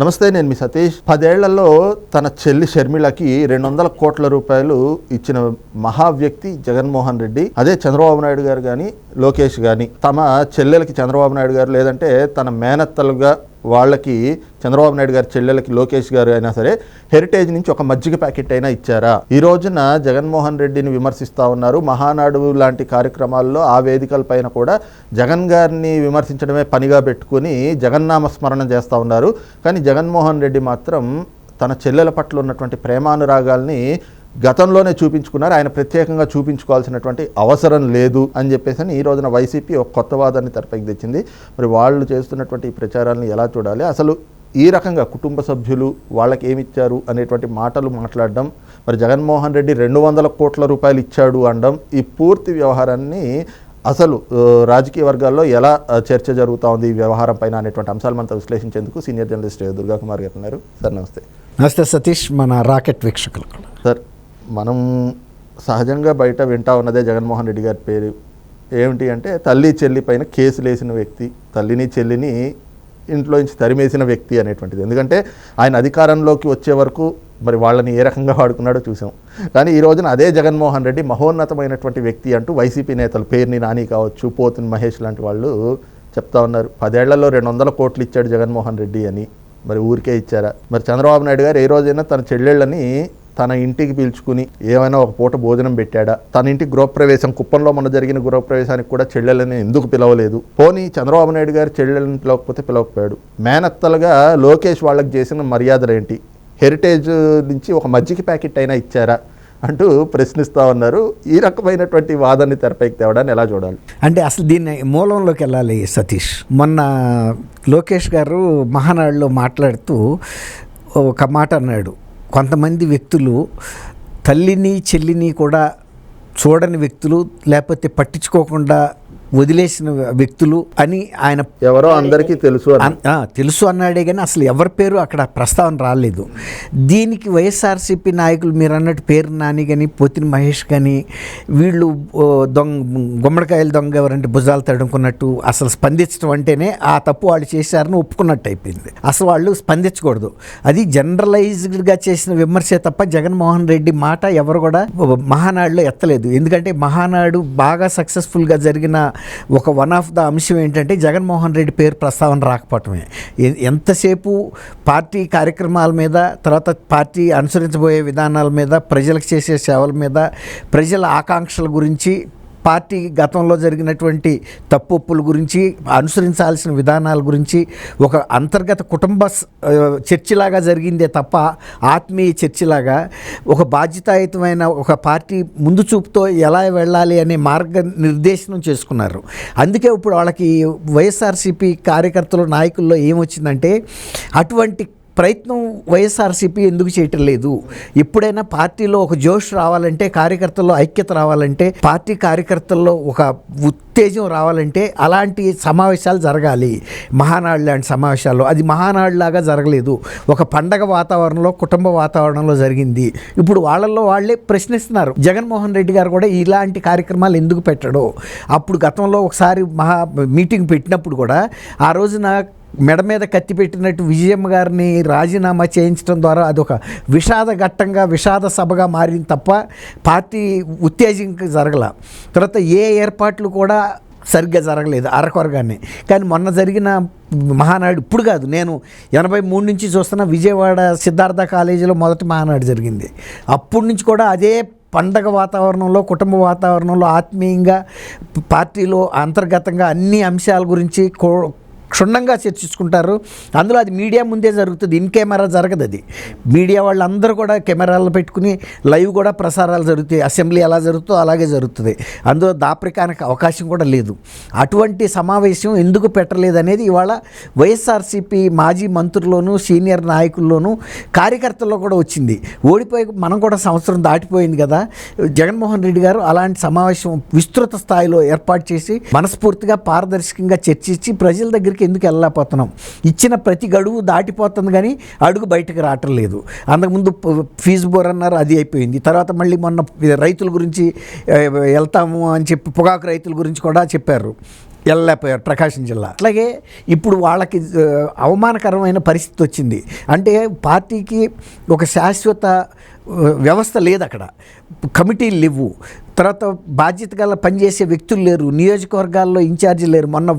నమస్తే నేను మీ సతీష్. పదేళ్ళలో తన చెల్లి షర్మిళకి రెండు వందల కోట్ల రూపాయలు ఇచ్చిన మహా వ్యక్తి జగన్మోహన్ రెడ్డి అదే చంద్రబాబు నాయుడు గారు కానీ లోకేష్ కానీ తమ చెల్లెలకి చంద్రబాబు నాయుడు గారు లేదంటే తన మేనత్తలుగా వాళ్ళకి చంద్రబాబు నాయుడు గారి చెల్లెలకి లోకేష్ గారు అయినా సరే హెరిటేజ్ నుంచి ఒక మజ్జిగ ప్యాకెట్ అయినా ఇచ్చారా? ఈ రోజున జగన్మోహన్ రెడ్డిని విమర్శిస్తూ ఉన్నారు. మహానాడు లాంటి కార్యక్రమాల్లో ఆ వేదికల పైన కూడా జగన్ గారిని విమర్శించడమే పనిగా పెట్టుకుని జగన్నామ స్మరణ చేస్తూ ఉన్నారు. కానీ జగన్మోహన్ రెడ్డి మాత్రం తన చెల్లెల పట్ల ఉన్నటువంటి ప్రేమానురాగాల్ని గతంలోనే చూపించుకున్నారు. ఆయన ప్రత్యేకంగా చూపించుకోవాల్సినటువంటి అవసరం లేదు అని చెప్పేసి అని ఈ రోజున వైసీపీ ఒక కొత్త వాదాన్ని తెరపైకి తెచ్చింది. మరి వాళ్ళు చేస్తున్నటువంటి ఈ ప్రచారాలను ఎలా చూడాలి? అసలు ఈ రకంగా కుటుంబ సభ్యులు వాళ్ళకి ఏమి ఇచ్చారు అనేటువంటి మాటలు మాట్లాడడం మరి జగన్మోహన్ రెడ్డి రెండు వందల కోట్ల రూపాయలు ఇచ్చాడు అనడం ఈ పూర్తి వ్యవహారాన్ని అసలు రాజకీయ వర్గాల్లో ఎలా చర్చ జరుగుతూ ఉంది ఈ వ్యవహారం పైన అనేటువంటి అంశాలు మనతో విశ్లేషించేందుకు సీనియర్ జర్నలిస్ట్ దుర్గా కుమార్ గారు ఉన్నారు. సార్ నమస్తే. నమస్తే సతీష్ మన రాకెట్ వీక్షకులు సార్ మనం సహజంగా బయట వింటా ఉన్నదే జగన్మోహన్ రెడ్డి గారి పేరు. ఏమిటి అంటే తల్లి చెల్లి పైన కేసులు వేసిన వ్యక్తి తల్లిని చెల్లిని ఇంట్లో నుంచి తరిమేసిన వ్యక్తి అనేటువంటిది. ఎందుకంటే ఆయన అధికారంలోకి వచ్చే వరకు మరి వాళ్ళని ఏ రకంగా వాడుకున్నాడో చూసాం. కానీ ఈ రోజున అదే జగన్మోహన్ రెడ్డి మహోన్నతమైనటువంటి వ్యక్తి అంటూ వైసీపీ నేతలు పేరుని నాని కావచ్చు పోతుని మహేష్ లాంటి వాళ్ళు చెప్తా ఉన్నారు. పదేళ్ళలో రెండు వందల కోట్లు ఇచ్చాడు జగన్మోహన్ రెడ్డి అని మరి ఊరికే ఇచ్చారా? మరి చంద్రబాబు నాయుడు గారు ఏ రోజైనా తన చెల్లెళ్ళని తన ఇంటికి పిలుచుకుని ఏమైనా ఒక పూట భోజనం పెట్టాడా? తన ఇంటికి గృహప్రవేశం కుప్పంలో మొన్న జరిగిన గృహప్రవేశానికి కూడా చెల్లెలని ఎందుకు పిలవలేదు? పోనీ చంద్రబాబు నాయుడు గారు చెల్లెలను పిలవకపోతే పిలవకపోయాడు. మేనత్తలుగా లోకేష్ వాళ్ళకి చేసిన మర్యాదలేంటి హెరిటేజ్ నుంచి ఒక మజ్జిగ ప్యాకెట్ అయినా ఇచ్చారా? అంటూ ప్రశ్నిస్తూ ఉన్నారు. ఈ రకమైనటువంటి వాదాన్ని తెరపైకి తేవడాన్ని ఎలా చూడాలి? అంటే అసలు దీన్ని మూలంలోకి వెళ్ళాలి సతీష్. మొన్న లోకేష్ గారు మహానాడులో మాట్లాడుతూ ఒక మాట అన్నాడు. కొంతమంది వ్యక్తులు తల్లిని చెల్లిని కూడా చూడని వ్యక్తులు లేకపోతే పట్టించుకోకుండా వదిలేసిన వ్యక్తులు అని ఆయన ఎవరో అందరికీ తెలుసు తెలుసు అన్నాడే కానీ అసలు ఎవరి పేరు అక్కడ ప్రస్తావన రాలేదు. దీనికి వైఎస్ఆర్సీపీ నాయకులు మీరు అన్నట్టు పేరు నాని కానీ పోతిని మహేష్ కానీ వీళ్ళు దొంగ గుమ్మడికాయలు దొంగ ఎవరంటే భుజాలు తడుముకున్నట్టు అసలు స్పందించడం అంటేనే ఆ తప్పు వాళ్ళు చేశారని ఒప్పుకున్నట్టు అయిపోయింది. అసలు వాళ్ళు స్పందించకూడదు. అది జనరలైజ్డ్గా చేసిన విమర్శే తప్ప జగన్మోహన్ రెడ్డి మాట ఎవరు కూడా మహానాడులో ఎత్తలేదు. ఎందుకంటే మహానాడు బాగా సక్సెస్ఫుల్గా జరిగిన ఒక వన్ ఆఫ్ ద అంశం ఏంటంటే జగన్మోహన్ రెడ్డి పేరు ప్రస్తావన రాకపోవటమే. ఎంతసేపు పార్టీ కార్యక్రమాల మీద తర్వాత పార్టీ అనుసరించబోయే విధానాల మీద ప్రజలకు చేసే సేవల మీద ప్రజల ఆకాంక్షల గురించి పార్టీ గతంలో జరిగినటువంటి తప్పుల గురించి అనుసరించాల్సిన విధానాల గురించి ఒక అంతర్గత కుటుంబ చర్చిలాగా జరిగిందే తప్ప ఆత్మీయ చర్చిలాగా ఒక బాధ్యతాయుతమైన ఒక పార్టీ ముందు చూపుతో ఎలా వెళ్ళాలి అనే మార్గ నిర్దేశనం చేసుకున్నారు. అందుకే ఇప్పుడు వాళ్ళకి వైఎస్ఆర్సీపీ కార్యకర్తలు నాయకుల్లో ఏమొచ్చిందంటే అటువంటి ప్రయత్నం వైఎస్ఆర్సీపీ ఎందుకు చేయటం లేదు? ఎప్పుడైనా పార్టీలో ఒక జోష్ రావాలంటే కార్యకర్తల్లో ఐక్యత రావాలంటే పార్టీ కార్యకర్తల్లో ఒక ఉత్తేజం రావాలంటే అలాంటి సమావేశాలు జరగాలి. మహానాడు లాంటి సమావేశాల్లో. అది మహానాడు లాగా జరగలేదు. ఒక పండగ వాతావరణంలో కుటుంబ వాతావరణంలో జరిగింది. ఇప్పుడు వాళ్ళల్లో వాళ్ళే ప్రశ్నిస్తున్నారు. జగన్మోహన్ రెడ్డి గారు కూడా ఇలాంటి కార్యక్రమాలు ఎందుకు పెట్టడో? అప్పుడు గతంలో ఒకసారి మహా మీటింగ్ పెట్టినప్పుడు కూడా ఆ రోజున మెడ మీద కత్తి పెట్టినట్టు విజయమ్మ గారిని రాజీనామా చేయించడం ద్వారా అదొక విషాద ఘట్టంగా విషాద సభగా మారింది తప్ప పార్టీ ఉత్తేజం జరగల. తర్వాత ఏ ఏర్పాట్లు కూడా సరిగ్గా జరగలేదు అరకొరగానే. కానీ మొన్న జరిగిన మహానాడు ఇప్పుడు కాదు నేను ఎనభై మూడు నుంచి చూస్తున్న విజయవాడ సిద్ధార్థ కాలేజీలో మొదటి మహానాడు జరిగింది. అప్పటి నుంచి కూడా అదే పండగ వాతావరణంలో కుటుంబ వాతావరణంలో ఆత్మీయంగా పార్టీలో అంతర్గతంగా అన్ని అంశాల గురించి కో క్షుణ్ణంగా చర్చించుకుంటారు. అందులో అది మీడియా ముందే జరుగుతుంది. ఇన్ కెమెరా జరగదు అది. మీడియా వాళ్ళందరూ కూడా కెమెరాలు పెట్టుకుని లైవ్ కూడా ప్రసారాలు జరుగుతాయి. అసెంబ్లీ ఎలా జరుగుతుందో అలాగే జరుగుతుంది. అందులో దాపరికానికి అవకాశం కూడా లేదు. అటువంటి సమావేశం ఎందుకు పెట్టలేదు అనేది ఇవాళ వైఎస్ఆర్సీపీ మాజీ మంత్రుల్లోనూ సీనియర్ నాయకుల్లోనూ కార్యకర్తల్లో కూడా వచ్చింది. ఓడిపోయి మనం కూడా సంవత్సరం దాటిపోయింది కదా. జగన్మోహన్ రెడ్డి గారు అలాంటి సమావేశం విస్తృత స్థాయిలో ఏర్పాటు చేసి మనస్ఫూర్తిగా పారదర్శకంగా చర్చించి ప్రజల దగ్గరికి ఎందుకు వెళ్ళలేకపోతున్నాం? ఇచ్చిన ప్రతి గడువు దాటిపోతుంది కానీ అడుగు బయటకు రావటం లేదు. అంతకుముందు ఫీజు బోర్ అన్నారు అది అయిపోయింది. తర్వాత మళ్ళీ మొన్న రైతుల గురించి వెళ్తాము అని చెప్పి పొగాకు రైతుల గురించి కూడా చెప్పారు. వెళ్ళలేకపోయారు ప్రకాశం జిల్లా. అట్లాగే ఇప్పుడు వాళ్ళకి అవమానకరమైన పరిస్థితి వచ్చింది. అంటే పార్టీకి ఒక శాశ్వత వ్యవస్థ లేదు అక్కడ. కమిటీలు లేవు. తర్వాత బాధ్యత గల పనిచేసే వ్యక్తులు లేరు. నియోజకవర్గాల్లో ఇన్ఛార్జీలు లేరు. మొన్న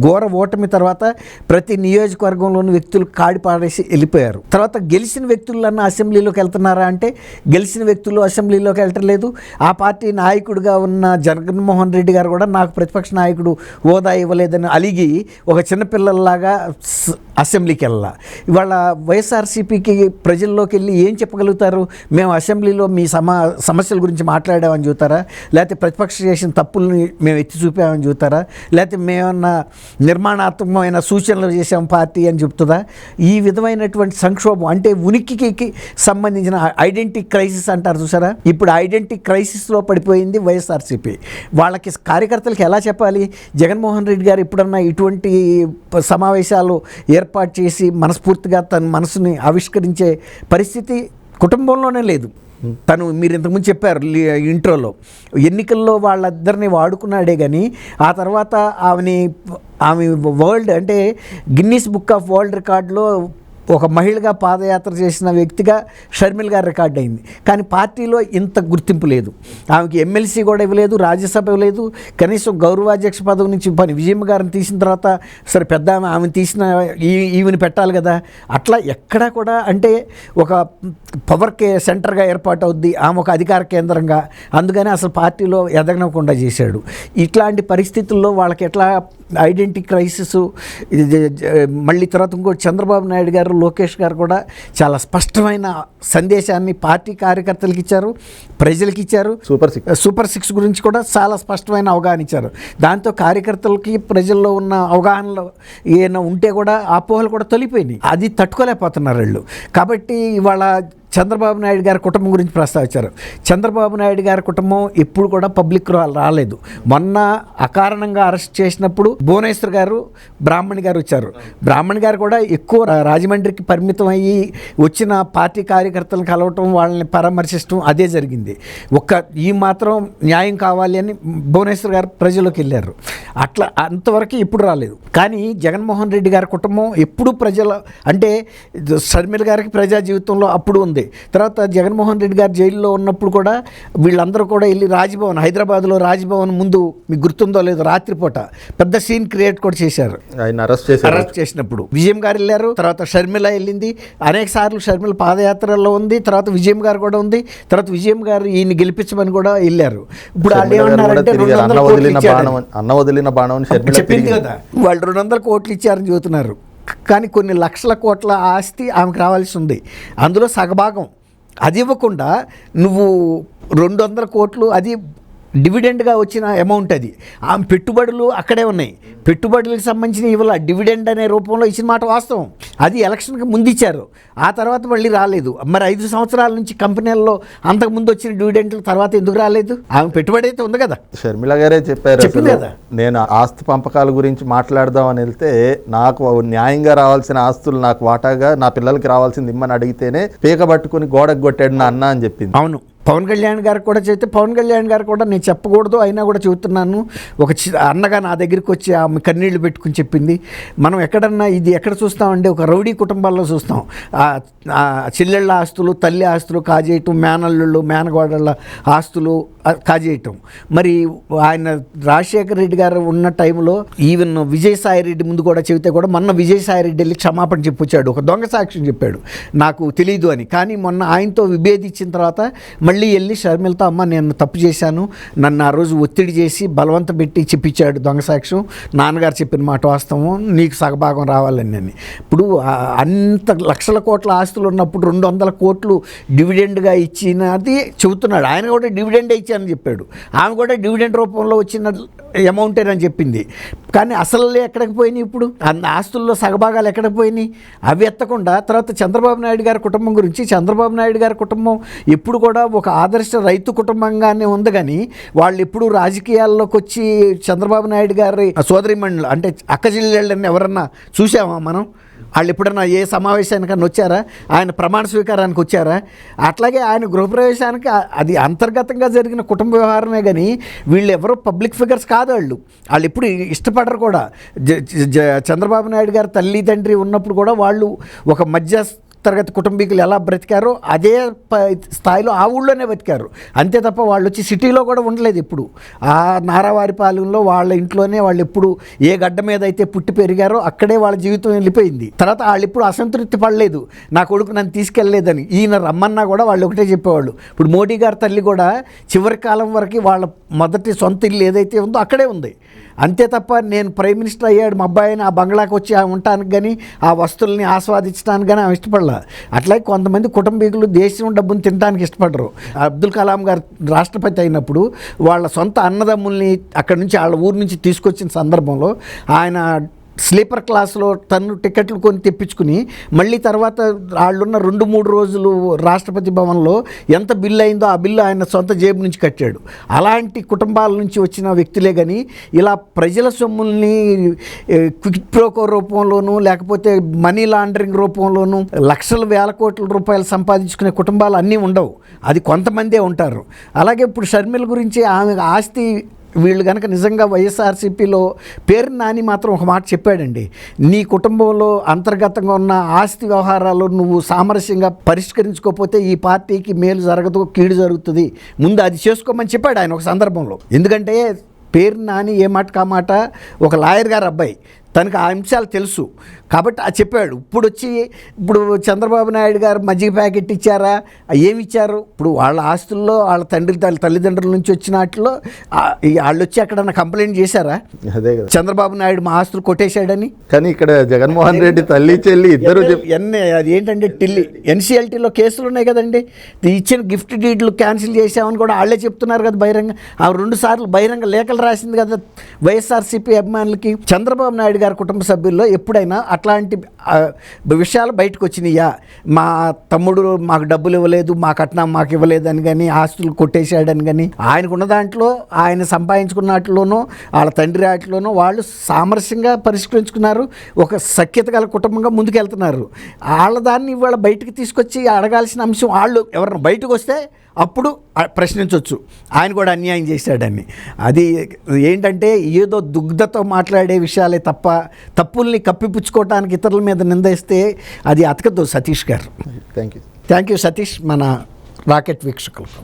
ఘోర ఓటమి తర్వాత ప్రతి నియోజకవర్గంలోని వ్యక్తులు కాడిపాడేసి వెళ్ళిపోయారు. తర్వాత గెలిచిన వ్యక్తులన్నా అసెంబ్లీలోకి వెళ్తున్నారా అంటే గెలిచిన వ్యక్తులు అసెంబ్లీలోకి వెళ్ళటం లేదు ఆ పార్టీ నాయకుడిగా ఉన్న జగన్మోహన్ రెడ్డి గారు కూడా నాకు ప్రతిపక్ష నాయకుడు హోదా ఇవ్వలేదని అలిగి ఒక చిన్నపిల్లల్లాగా అసెంబ్లీకి వెళ్ళాల ఇవాళ వైఎస్ఆర్సీపీకి ప్రజల్లోకి వెళ్ళి ఏం చెప్పగలుగుతారు? మేము అసెంబ్లీలో మీ సమా సమస్యల గురించి మాట్లాడామని చూతారా? లేకపోతే ప్రతిపక్ష చేసిన తప్పుల్ని మేము ఎత్తి చూపామని చూతారా? లేకపోతే మేమన్నా నిర్మాణాత్మకమైన సూచనలు చేసాం పార్టీ అని చెప్తుందా? ఈ విధమైనటువంటి సంక్షోభం అంటే ఉనికికి సంబంధించిన ఐడెంటిటీ క్రైసిస్ అంటారు చూసారా? ఇప్పుడు ఐడెంటిటీ క్రైసిస్లో పడిపోయింది వైఎస్ఆర్సీపీ. వాళ్ళకి కార్యకర్తలకి ఎలా చెప్పాలి? జగన్మోహన్ రెడ్డి గారు ఇప్పుడున్న ఇటువంటి సమావేశాలు సమావేశాలు ఏర్పాటు చేసి మనస్ఫూర్తిగా తన మనసుని ఆవిష్కరించే పరిస్థితి కుటుంబంలోనే లేదు. తను మీరు ఇంతకుముందు చెప్పారు ఇంట్రోలో. ఎన్నికల్లో వాళ్ళిద్దరిని వాడుకున్నాడే కానీ ఆ తర్వాత ఆమెని ఆమె వరల్డ్ అంటే గిన్నీస్ బుక్ ఆఫ్ వరల్డ్ రికార్డులో ఒక మహిళగా పాదయాత్ర చేసిన వ్యక్తిగా షర్మిల్ గారు రికార్డ్ అయింది. కానీ పార్టీలో ఇంత గుర్తింపు లేదు. ఆమెకి ఎమ్మెల్సీ కూడా ఇవ్వలేదు రాజ్యసభ ఇవ్వలేదు. కనీసం గౌరవాధ్యక్ష పదవి నుంచి పని విజయమ్మ గారిని తీసిన తర్వాత సరే పెద్ద ఆమె ఆమె తీసిన ఈ ఈమెను పెట్టాలి కదా. అట్లా ఎక్కడా కూడా అంటే ఒక పవర్ కే సెంటర్గా ఏర్పాటు అవుద్ది ఆమె ఒక అధికార కేంద్రంగా. అందుకని అసలు పార్టీలో ఎదగనకుండా చేశాడు. ఇట్లాంటి పరిస్థితుల్లో వాళ్ళకి ఎట్లా ఐడెంటిటీ క్రైసిస్ మళ్ళీ తర్వాత ఇంకోటి చంద్రబాబు నాయుడు గారు లోకేష్ గారు కూడా చాలా స్పష్టమైన సందేశాన్ని పార్టీ కార్యకర్తలకు ఇచ్చారు ప్రజలకు ఇచ్చారు. Super six. సూపర్ సిక్స్ గురించి కూడా చాలా స్పష్టమైన అవగాహన ఇచ్చారు. దాంతో కార్యకర్తలకి ప్రజల్లో ఉన్న అవగాహనలో ఏమైనా ఉంటే కూడా అపోహలు కూడా తొలిపోయినాయి అది తట్టుకోలేకపోతున్నారు వీళ్ళు. కాబట్టి ఇవాళ చంద్రబాబు నాయుడు గారి కుటుంబం గురించి ప్రస్తావించారు. చంద్రబాబు నాయుడు గారి కుటుంబం ఎప్పుడు కూడా పబ్లిక్ రాలేదు. మొన్న అకారణంగా అరెస్ట్ చేసినప్పుడు భువనేశ్వర్ గారు బ్రాహ్మణి గారు వచ్చారు. బ్రాహ్మణి గారు కూడా ఎక్కువ రా- రాజమండ్రికి పరిమితం అయ్యి వచ్చిన పార్టీ కార్యకర్తలను కలవటం వాళ్ళని పరామర్శించడం అదే జరిగింది. ఒక్క ఈ మాత్రం న్యాయం కావాలి అని భువనేశ్వర్ గారు ప్రజలకు వెళ్ళారు. అట్లా అంతవరకు ఇప్పుడు రాలేదు. కానీ జగన్మోహన్ రెడ్డి గారి కుటుంబం ఎప్పుడు ప్రజల అంటే షర్మిల గారికి ప్రజా జీవితంలో అప్పుడు ఉంది. తర్వాత జగన్మోహన్ రెడ్డి గారు జైల్లో ఉన్నప్పుడు కూడా వీళ్ళందరూ కూడా వెళ్ళి రాజ్భవన్ హైదరాబాద్లో రాజ్భవన్ ముందు మీకు గుర్తుందో లేదో రాత్రిపూట పెద్ద సీన్ క్రియేట్ కూడా చేశారు. ఆయన అరెస్ట్ చేశారు. అరెస్ట్ చేసినప్పుడు విజయం గారు వెళ్ళారు తర్వాత షర్మిల వెళ్ళింది. అనేక సార్లు షర్మిల పాదయాత్రలో ఉంది తర్వాత విజయం గారు కూడా ఉంది తర్వాత విజయం గారు ఈయన గెలిపించమని కూడా వెళ్ళారు. ఇప్పుడు అన్న వదిలిన ఇచ్చారని. బాణం చెప్పింది కదా వాళ్ళు రెండు వందల కోట్లు ఇచ్చారని చెబుతున్నారు. కానీ కొన్ని లక్షల కోట్ల ఆస్తి ఆమెకు రావాల్సి ఉంది. అందులో సగభాగం అది ఇవ్వకుండా నువ్వు రెండు వందల కోట్లు అది డివిడెండ్గా వచ్చిన అమౌంట్ అది. ఆమె పెట్టుబడులు అక్కడే ఉన్నాయి. పెట్టుబడులకు సంబంధించిన ఇవాళ డివిడెండ్ అనే రూపంలో ఇచ్చిన మాట వాస్తవం. అది ఎలక్షన్కి ముందు ఇచ్చారు. ఆ తర్వాత మళ్ళీ రాలేదు. మరి ఐదు సంవత్సరాల నుంచి కంపెనీల్లో అంతకు ముందు వచ్చిన డివిడెండ్ల తర్వాత ఎందుకు రాలేదు? ఆమె పెట్టుబడి అయితే ఉంది కదా. షర్మిల గారే చెప్పారు కదా. నేను ఆస్తి పంపకాల గురించి మాట్లాడదాం అని వెళ్తే నాకు న్యాయంగా రావాల్సిన ఆస్తులు నాకు వాటాగా నా పిల్లలకి రావాల్సింది ఇమ్మని అడిగితేనే పీక పట్టుకుని గోడకు కొట్టాడు నా అన్న అని చెప్పింది. అవును. పవన్ కళ్యాణ్ గారు కూడా చెప్తే పవన్ కళ్యాణ్ గారు కూడా నేను చెప్పకూడదు అయినా కూడా చెబుతున్నాను. ఒక చి- అన్నగా నా దగ్గరికి వచ్చి ఆమె కన్నీళ్ళు పెట్టుకుని చెప్పింది. మనం ఎక్కడన్నా ఇది ఎక్కడ చూస్తామంటే ఒక రౌడీ కుటుంబాల్లో చూస్తాం. చెల్లెళ్ళ ఆస్తులు తల్లి ఆస్తులు కాజేయటం మేనల్లుళ్ళు మేనగోడళ్ళ ఆస్తులు కాజేయటం మరి ఆయన రాజశేఖర రెడ్డి గారు ఉన్న టైంలో ఈవెన్ విజయసాయి రెడ్డి ముందు కూడా చెబితే కూడా మొన్న విజయసాయి రెడ్డి వెళ్ళి క్షమాపణ చెప్పొచ్చాడు. ఒక దొంగ సాక్ష్యం చెప్పాడు. నాకు తెలియదు అని. కానీ మొన్న ఆయనతో విభేదించిన తర్వాత మళ్ళీ వెళ్ళి షర్మిలతో అమ్మ నేను తప్పు చేశాను. నన్ను ఆ రోజు ఒత్తిడి చేసి బలవంత పెట్టి చెప్పించాడు దొంగ సాక్ష్యం. నాన్నగారు చెప్పిన మాట వాస్తవం నీకు సగభాగం రావాలని అని. ఇప్పుడు అంత లక్షల కోట్ల ఆస్తులు ఉన్నప్పుడు రెండు వందల కోట్లు డివిడెండ్గా ఇచ్చినది చెబుతున్నాడు. ఆయన కూడా డివిడెండ్ ఇచ్చి ఇచ్చానని చెప్పాడు. ఆమె కూడా డివిడెండ్ రూపంలో వచ్చిన అమౌంటేనని చెప్పింది. కానీ అసలు ఎక్కడికి పోయినాయి ఇప్పుడు? అన్న ఆస్తుల్లో సగభాగాలు ఎక్కడికి పోయినాయి? అవి ఎత్తకుండా తర్వాత చంద్రబాబు నాయుడు గారి కుటుంబం గురించి చంద్రబాబు నాయుడు గారి కుటుంబం ఎప్పుడు కూడా ఒక ఆదర్శ రైతు కుటుంబంగానే ఉంది కానీ వాళ్ళు ఎప్పుడు రాజకీయాల్లోకి వచ్చి చంద్రబాబు నాయుడు గారి సోదరిమణులు అంటే అక్క చెల్లెళ్ళని ఎవరన్నా చూసామా మనం? వాళ్ళు ఎప్పుడన్నా ఏ సమావేశానికన్నా వచ్చారా? ఆయన ప్రమాణ స్వీకారానికి వచ్చారా? అట్లాగే ఆయన గృహప్రవేశానికి అది అంతర్గతంగా జరిగిన కుటుంబ వ్యవహారమే కానీ వీళ్ళు ఎవరో పబ్లిక్ ఫిగర్స్ కాదు వాళ్ళు. వాళ్ళు ఎప్పుడు ఇష్టపడరు కూడా. జ- చంద్రబాబు నాయుడు గారు తల్లి తండ్రి ఉన్నప్పుడు కూడా వాళ్ళు ఒక మధ్య తరగతి కుటుంబీకులు ఎలా బ్రతికారో అదే స్థాయిలో ఆ ఊళ్ళోనే బతికారు. అంతే తప్ప వాళ్ళు వచ్చి సిటీలో కూడా ఉండలేదు ఇప్పుడు ఆ నారావారిపాలెంలో వాళ్ళ ఇంట్లోనే వాళ్ళు ఎప్పుడు ఏ గడ్డ మీద అయితే పుట్టి పెరిగారో అక్కడే వాళ్ళ జీవితం వెళ్ళిపోయింది. తర్వాత వాళ్ళు ఇప్పుడు అసంతృప్తి పడలేదు. నా కొడుకు నన్ను తీసుకెళ్ళలేదని ఈయన రమ్మన్నా కూడా వాళ్ళు ఒకటే చెప్పేవాళ్ళు. ఇప్పుడు మోడీ గారి తల్లి కూడా చివరి కాలం వరకు వాళ్ళ మొదటి సొంత ఇల్లు ఏదైతే ఉందో అక్కడే ఉంది. అంతే తప్ప నేను ప్రైమ్ మినిస్టర్ అయ్యాడు మా అబ్బాయిని ఆ బంగ్లాకి వచ్చి ఆ ఉండటానికి కానీ ఆ వస్తువుల్ని ఆస్వాదించడానికి కానీ ఆమె ఇష్టపడలా. అట్లాగే కొంతమంది కుటుంబీకులు దేశం డబ్బును తినడానికి ఇష్టపడరు. అబ్దుల్ కలాం గారు రాష్ట్రపతి అయినప్పుడు వాళ్ళ సొంత అన్నదమ్ముల్ని అక్కడి నుంచి వాళ్ళ ఊరు నుంచి తీసుకొచ్చిన సందర్భంలో ఆయన స్లీపర్ క్లాస్లో తను టికెట్లు కొని తెప్పించుకుని మళ్ళీ తర్వాత వాళ్ళున్న రెండు మూడు రోజులు రాష్ట్రపతి భవన్లో ఎంత బిల్లు అయిందో ఆ బిల్లు ఆయన సొంత జేబు నుంచి కట్టాడు. అలాంటి కుటుంబాల నుంచి వచ్చిన వ్యక్తులే కానీ ఇలా ప్రజల సొమ్ముల్ని క్విక్ ప్రోకో రూపంలోనూ లేకపోతే మనీ లాండరింగ్ రూపంలోనూ లక్షల వేల కోట్ల రూపాయలు సంపాదించుకునే కుటుంబాలు అన్నీ ఉండవు. అది కొంతమందే ఉంటారు. అలాగే ఇప్పుడు షర్మిల గురించి ఆమె ఆస్తి వీళ్ళు కనుక నిజంగా వైఎస్ఆర్సీపీలో పేరు నాని మాత్రం ఒక మాట చెప్పాడండి. నీ కుటుంబంలో అంతర్గతంగా ఉన్న ఆస్తి వ్యవహారాలు నువ్వు సామరస్యంగా పరిష్కరించుకోకపోతే ఈ పార్టీకి మేలు జరగదు కీడు జరుగుతుంది. ముందు అది చేసుకోమని చెప్పాడు ఆయన ఒక సందర్భంలో. ఎందుకంటే పేరు నాని ఏ మాట కా మాట? ఒక లాయర్ గారు అబ్బాయి. తనకు ఆ అంశాలు తెలుసు. కాబట్టి అది చెప్పాడు. ఇప్పుడు వచ్చి ఇప్పుడు చంద్రబాబు నాయుడు గారు మజ్జిగ ప్యాకెట్ ఇచ్చారా? ఏమి ఇచ్చారు ఇప్పుడు వాళ్ళ ఆస్తుల్లో వాళ్ళ తండ్రి తల్లి తల్లిదండ్రుల నుంచి వచ్చిన వాటిలో ఆ- వాళ్ళు వచ్చి ఎక్కడన్నా కంప్లైంట్ చేశారా? అదే కదా. చంద్రబాబు నాయుడు మా ఆస్తులు కొట్టేశాడని? కానీ ఇక్కడ జగన్మోహన్ రెడ్డి తల్లి చెల్లి ఇద్దరు అది ఏంటంటే టిల్లి? ఎన్సీఎల్టీలో కేసులు ఉన్నాయి కదండి. ఇచ్చిన గిఫ్ట్ డీడ్లు క్యాన్సిల్ చేసామని కూడా వాళ్ళే చెప్తున్నారు కదా బహిరంగ. ఆ రెండు సార్లు బహిరంగ లేఖలు రాసింది కదా వైఎస్ఆర్సీపీ అభిమానులకి. చంద్రబాబు నాయుడు గారి కుటుంబ సభ్యుల్లో ఎప్పుడైనా అట్లాంటి విషయాలు బయటకు వచ్చినాయా మా తమ్ముడు మాకు డబ్బులు ఇవ్వలేదు మా కట్నం మాకు ఇవ్వలేదని కానీ ఆస్తులు కొట్టేశాడని కానీ ఆయనకున్న దాంట్లో ఆయన సంపాదించుకున్న వాటిలోనూ వాళ్ళ తండ్రి వాటిలోనూ వాళ్ళు సామరస్యంగా పరిష్కరించుకున్నారు ఒక సఖ్యత గల కుటుంబంగా ముందుకెళ్తున్నారు. వాళ్ళ దాన్ని ఇవాళ బయటకు తీసుకొచ్చి అడగాల్సిన అంశం వాళ్ళు ఎవరైనా బయటకు వస్తే అప్పుడు ప్రశ్నించవచ్చు ఆయన కూడా అన్యాయం చేశాడని. అది ఏంటంటే ఏదో దుగ్ధతో మాట్లాడే విషయాలే తప్ప తప్పుల్ని కప్పిపుచ్చుకోవటానికి ఇతరుల మీద నిందేస్తే అది అతకదు Satish garu. Thank you thank you Satish మన రాకెట్ వీక్షకులకు.